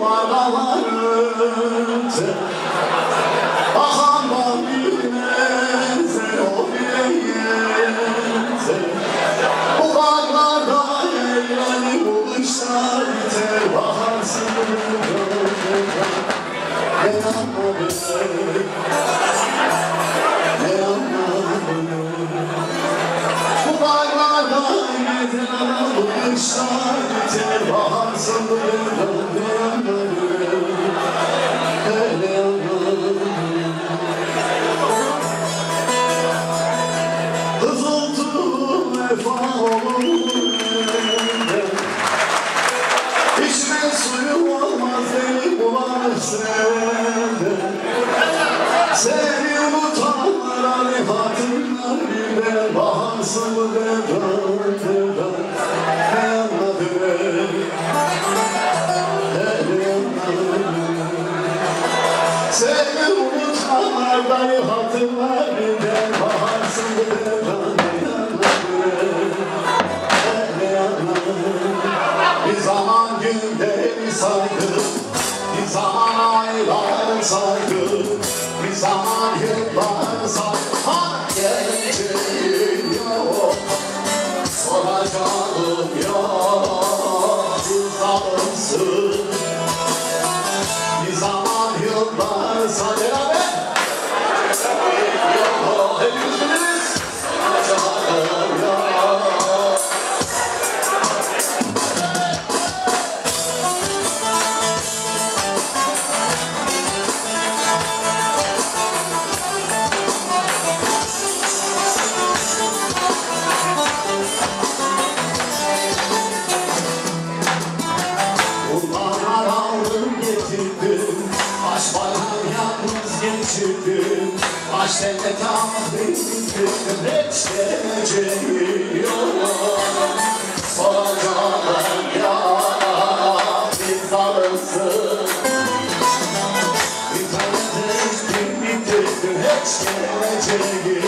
manalarınca Akan bak bilmeze o bile yense Bu karlarda eğlenip buluşlar biter Bakarsın ne anladım Ne anladım bu bağlarda giden buluşlar biter Baharsın ne Bir zaman günleri saydım Bir zaman aylar saydım Bir zaman yıllar saydım Ha geleceğim yok Soracağım yok Bir zaman yıllar saydım Hiç geleceğim yok Soracağım ya Biz alınsın Bir tane teslim bitirdim Hiç geleceğim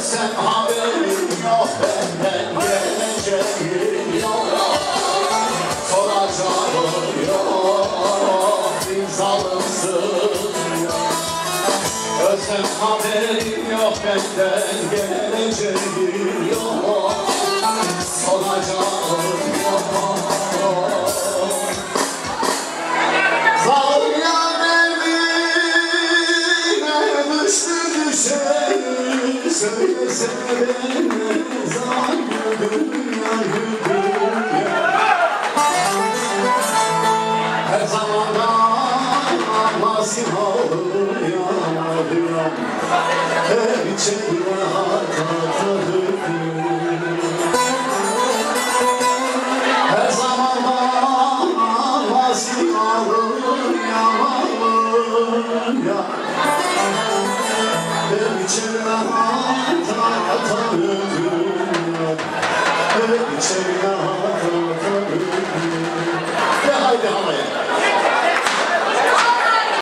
senden haberim yok benden Geleceğim yok Soracağım yok İmzalımsın Ölsem haberim yok benden Geleceğim yok Soracağım yok Söylesene ne zaman güldüm ya ya Her zaman ağlasın olur yanarım Her içimde hatırladım her zaman ağlasın ya Hep içimde hata hata ödüm hata